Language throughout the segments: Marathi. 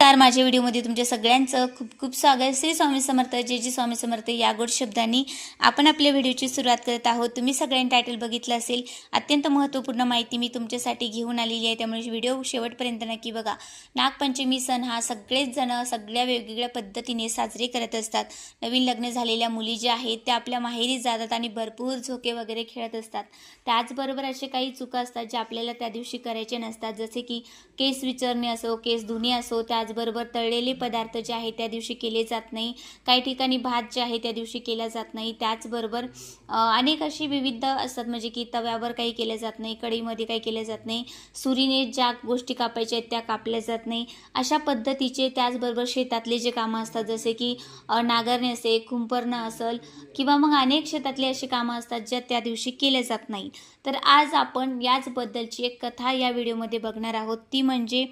तर माझ्या व्हिडिओमध्ये तुमच्या सगळ्यांचं खूप खूप स्वागत. श्री स्वामी समर्थ जे जी स्वामी समर्थ या गोड शब्दांनी आपण आपल्या व्हिडिओची सुरुवात करत आहोत. तुम्ही सगळ्यांनी टायटल बघितलं असेल अत्यंत महत्त्वपूर्ण माहिती मी तुमच्यासाठी घेऊन आलेली आहे. त्यामुळे व्हिडिओ शेवटपर्यंत नक्की बघा. नागपंचमी सण हा सगळेच जण सगळ्या वेगवेगळ्या पद्धतीने साजरे करत असतात. नवीन लग्न झालेल्या मुली ज्या आहेत त्या आपल्या माहेरी जातात आणि भरपूर झोके वगैरे खेळत असतात. त्याचबरोबर असे काही चुका असतात ज्या आपल्याला त्या दिवशी करायचे नसतात. जसे की केस विचरणे असो केस धुणे असो त्याचबरोबर तळलेले पदार्थ जे आहे त्या दिवशी केले जात नाही. काही ठिकाणी भात जे आहे त्या दिवशी केला जात नाही. त्याचबरोबर अनेक अशी विविध असतात म्हणजे की तव्यावर काही केलं जात नाही कढईमध्ये काही केलं जात नाही सुरीने ज्या गोष्टी कापायच्या आहेत त्या कापल्या जात नाही. अशा पद्धतीचे त्याचबरोबर शेतातले जे कामं असतात जसे की नागरणे असेल खुंपरणं असेल किंवा मग अनेक शेतातले अशी कामं असतात ज्या त्या दिवशी केल्या जात नाही. तर आज आपण याचबद्दलची एक कथा या व्हिडिओमध्ये बघणार आहोत. ती म्हणजे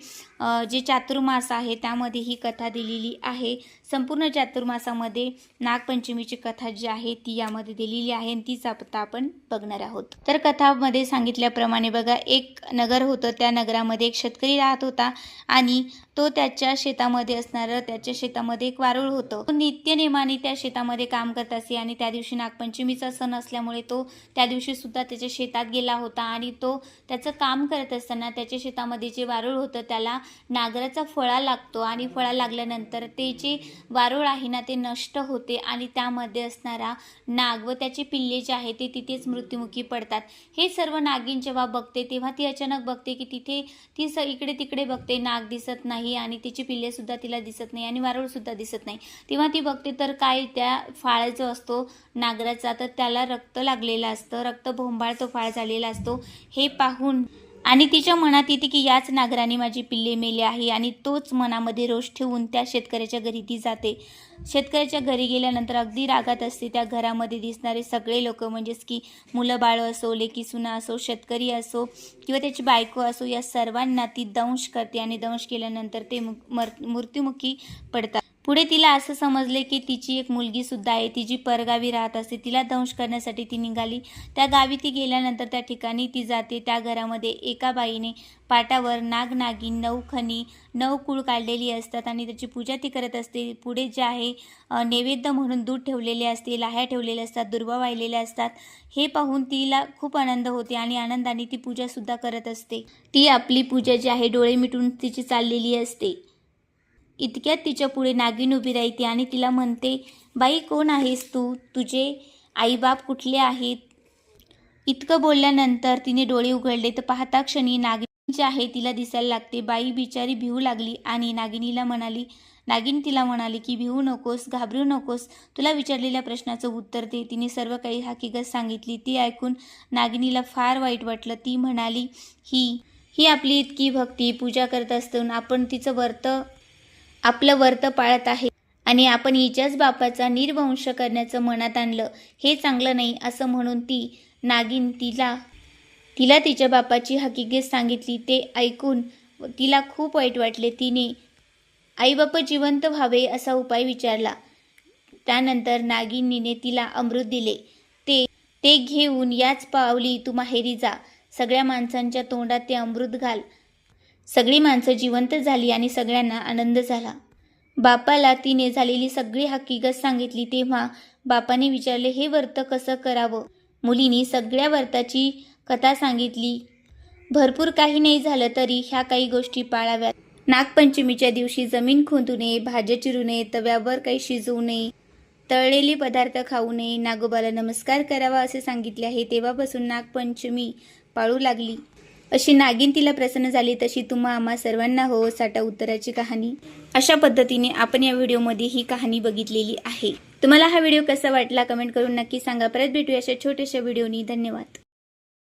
जे चातुर्मास आहे त्यामध्ये ही कथा दिलेली आहे. संपूर्ण चातुर्मासामध्ये नागपंचमीची कथा जी आहे ती यामध्ये दिलेली आहे आणि तीच आता आपण बघणार आहोत. तर कथामध्ये सांगितल्याप्रमाणे बघा एक नगर होतं. त्या नगरामध्ये एक शेतकरी राहत होता आणि तो त्याच्या शेतामध्ये असणारं त्याच्या शेतामध्ये एक वारुळ होतं. तो नित्यनेमाने त्या शेतामध्ये काम करत असे आणि त्या दिवशी नागपंचमीचा सण असल्यामुळे तो त्या दिवशी सुद्धा त्याच्या शेतात गेला होता आणि तो त्याचं काम करत असताना त्याच्या शेतामध्ये जे वारुळ होतं त्याला नागराचा फळा लागतो आणि फळा लागल्यानंतर ते जे वारुळ आहे ना ते नष्ट होते आणि त्यामध्ये असणारा नाग व त्याचे पिल्ले जे आहे ते तिथेच मृत्युमुखी पडतात. हे सर्व नागिन जेव्हा बघते तेव्हा ती अचानक बघते की तिथे ती स इकडे तिकडे बघते. नाग दिसत नाही आणि तिची पिल्लेसुद्धा तिला दिसत नाही आणि वारूळसुद्धा दिसत नाही. तेव्हा ती बघते तर काय त्या फाळ जो असतो नागराचा? तर त्याला रक्त लागलेलं असतं रक्त भोंबाळ तो फाळ झालेला असतो. हे पाहून आणि तिच्या मनात येते की याच नागराने माझी पिल्ले मेले आहे आणि तोच मनामध्ये रोष ठेवून त्या शेतकऱ्याच्या घरी ती जाते. शेतकऱ्याच्या घरी गेल्यानंतर अगदी रागात असते. त्या घरामध्ये दिसणारे सगळे लोक म्हणजेच की मुलं बाळं असो लेकी सुना असो शेतकरी असो किंवा त्याची बायको असो या सर्वांना ती दंश करते आणि दंश केल्यानंतर ते मु- मर मृत्युमुखी पडतात. पुढे तिला असं समजले की तिची एक मुलगी सुद्धा आहे. ती जी परगावी राहत असते तिला दंश करण्यासाठी ती निघाली. त्या गावी ती गेल्यानंतर त्या ठिकाणी ती जाते. त्या घरामध्ये एका बाईने पाटावर नागनागी नऊ खणी नऊ कुळ काढलेली असतात आणि त्याची पूजा ती करत असते. पुढे जे आहे नैवेद्य म्हणून दूध ठेवलेले असते लाह्या ठेवलेल्या असतात दुर्वा वाहिलेल्या असतात. हे पाहून तिला खूप आनंद होते आणि आनंदाने ती पूजासुद्धा करत असते. ती आपली पूजा जी आहे डोळे मिटून तिची चाललेली असते. इतक्यात तिच्या पुढे नागिन उभी राहते आणि तिला म्हणते बाई कोण आहेस तू? तुझे आईबाप कुठले आहेत? इतकं बोलल्यानंतर तिने डोळे उघडले. तर पाहता क्षणी नागिन जी आहे तिला दिसायला लागते. बाई बिचारी भिवू लागली आणि नागिनीला म्हणाली नागिन तिला म्हणाली की भिवू नकोस घाबरू नकोस. तुला विचारलेल्या प्रश्नाचं उत्तर दे. तिने सर्व काही हकीकत सांगितली. ती ऐकून नागिनीला फार वाईट वाटलं. ती म्हणाली ही ही आपली इतकी भक्ती पूजा करत असताना आपण तिचं वर्त आपलं वर्त पाळत आहे. आणि आपण हिच्याच बापाचा निर्वंश करण्याचं मनात आणलं हे चांगलं नाही असं म्हणून ती नागिन तिला तिला तिच्या बापाची हकीकत सांगितली. ते ऐकून तिला खूप वाईट वाटले. तिने आईबाप जिवंत व्हावे असा उपाय विचारला. त्यानंतर नागिनीने तिला अमृत दिले. ते ते घेऊन याच पावली तू माहेरी जा. सगळ्या माणसांच्या तोंडात ते अमृत घाल. सगळी माणसं जिवंत झाली आणि सगळ्यांना आनंद झाला. बापाला तिने झालेली सगळी हकीकत सांगितली तेव्हा बापाने विचारले हे व्रत कसं करावं? मुलीने सगळ्या व्रताची कथा सांगितली. भरपूर काही नाही झालं तरी ह्या काही गोष्टी पाळाव्यात. नागपंचमीच्या दिवशी जमीन खोदू नये भाज्या चिरू नये तव्यावर काही शिजवू नये तळलेले पदार्थ खाऊ नये. नागोबाला नमस्कार करावा असे सांगितले आहे. तेव्हापासून नागपंचमी पाळू लागली. अशी नागिन तिला प्रसन्न झाली तशी तुम्हा आम्हा सर्वांना हो साठा उत्तराची कहाणी. अशा पद्धतीने आपण या व्हिडिओमध्ये ही कहाणी बघितलेली आहे. तुम्हाला हा व्हिडिओ कसा वाटला कमेंट करून नक्की सांगा. परत भेटूया अशा छोट्याशा व्हिडिओनी. धन्यवाद.